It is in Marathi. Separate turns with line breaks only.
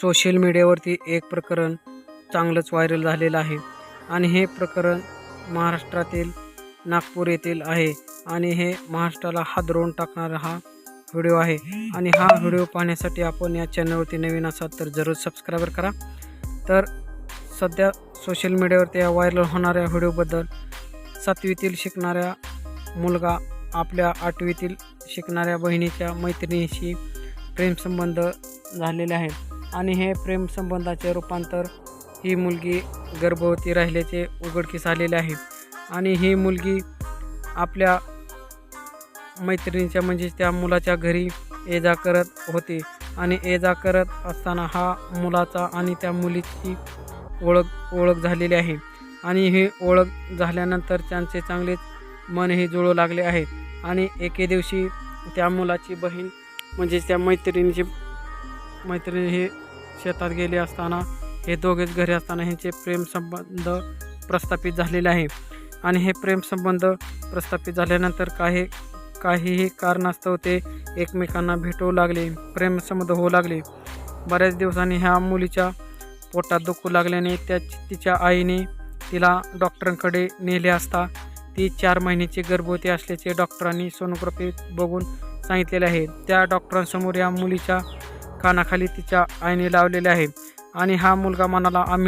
सोशल मीडियावरती एक प्रकरण चांगलंच व्हायरल झालेलं आहे. आणि हे प्रकरण महाराष्ट्रातील नागपूर येथील आहे. आणि हे महाराष्ट्राला हादरवून टाकणारा हा व्हिडिओ आहे. आणि हा व्हिडिओ पाहण्यासाठी आपण या चॅनलवरती नवीन असाल तर जरूर सबस्क्राईबर करा. तर सध्या सोशल मीडियावरती या व्हायरल होणाऱ्या व्हिडिओबद्दल सातवीतील शिकणाऱ्या मुलगा आपल्या आठवीतील शिकणाऱ्या बहिणीच्या मैत्रिणीशी प्रेमसंबंध झालेले आहे आणि हे प्रेमसंबंधाचे रूपांतर ही मुलगी गर्भवती राहिल्याचे उघडकीस आलेले आहे. आणि ही मुलगी आपल्या मैत्रिणीच्या म्हणजे त्या मुलाच्या घरी ये जा करत होती. आणि ये जा करत असताना हा मुलाचा आणि त्या मुलीची ओळख ओळख झालेली आहे. आणि ही ओळख झाल्यानंतर त्यांचे चांगलेच मनही जुळू लागले आहे. आणि एके दिवशी त्या मुलाची बहीण म्हणजे त्या मैत्रिणीची मैत्रिणी हे शेतात गेले असताना हे दोघेच घरी असताना ह्यांचे प्रेमसंबंध प्रस्थापित झालेले आहे. आणि हे प्रेमसंबंध प्रस्थापित झाल्यानंतर काही काहीही कारणास्तव ते एकमेकांना भेटू लागले प्रेमसंबंध होऊ लागले. बऱ्याच दिवसांनी ह्या मुलीच्या पोटात दुखू लागल्याने त्या तिच्या आईने तिला डॉक्टरांकडे नेले असता ती चार महिन्याची गर्भवती असल्याचे डॉक्टरांनी सोनोग्राफी बघून सांगितलेले आहे. त्या डॉक्टरांसमोर या मुलीच्या कानाखाली तिच्या आईने लावलेले आहे. आणि हा मुलगा म्हणाला आम्ही